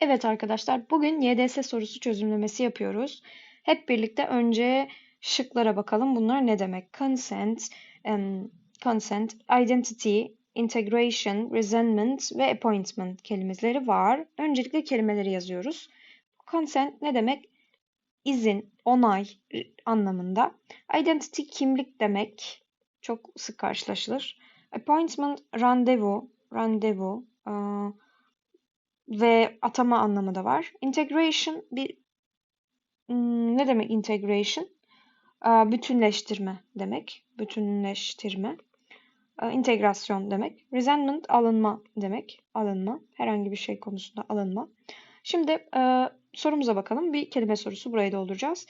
Evet arkadaşlar, bugün YDS sorusu çözümlemesi yapıyoruz. Hep birlikte önce şıklara bakalım. Bunlar ne demek? Consent, em, consent, identity, integration, resentment ve appointment kelimeleri var. Öncelikle kelimeleri yazıyoruz. Consent ne demek? İzin, onay anlamında. Identity kimlik demek. Çok sık karşılaşılır. Appointment randevu, randevu. aa, ve atama anlamı da var. Integration bir hmm, ne demek integration? Aa, Bütünleştirme demek. Bütünleştirme. Aa, integrasyon demek. Resentment alınma demek. Alınma. Herhangi bir şey konusunda alınma. Şimdi e, sorumuza bakalım. Bir kelime sorusu burayı dolduracağız.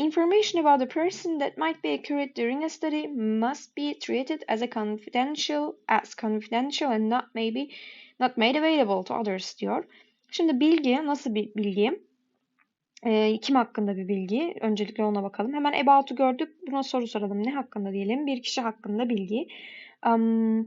Information about a person that might be accurate during a study must be treated as a confidential as confidential and not maybe not made available to others diyor. Şimdi bilgi nasıl bir bilgi? Ee, kim hakkında bir bilgi? Öncelikle ona bakalım. Hemen about'u gördük. Buna soru soralım. Ne hakkında diyelim? Bir kişi hakkında bilgi. Um,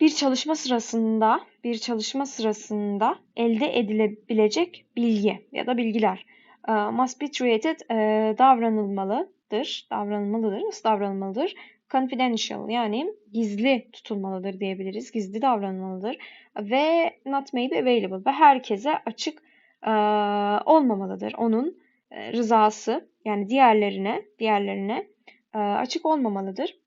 bir çalışma sırasında bir çalışma sırasında elde edilebilecek bilgi ya da bilgiler e, must be treated e, davranılmalıdır. Davranılmalıdır. Nasıl davranılmalıdır? Confidential yani gizli tutulmalıdır diyebiliriz. Gizli davranılmalıdır. Ve not may be available ve herkese açık e, olmamalıdır. Onun e, rızası yani diğerlerine diğerlerine e, açık olmamalıdır.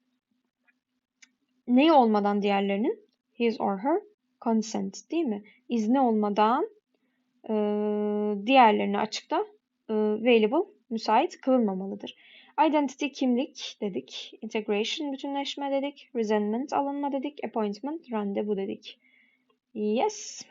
Neyi olmadan diğerlerinin? His or her consent değil mi? İzni olmadan e, diğerlerine açıkta e, available, müsait kılınmamalıdır. Identity kimlik dedik. Integration bütünleşme dedik. Resentment alınma dedik. Appointment randevu dedik. Yes.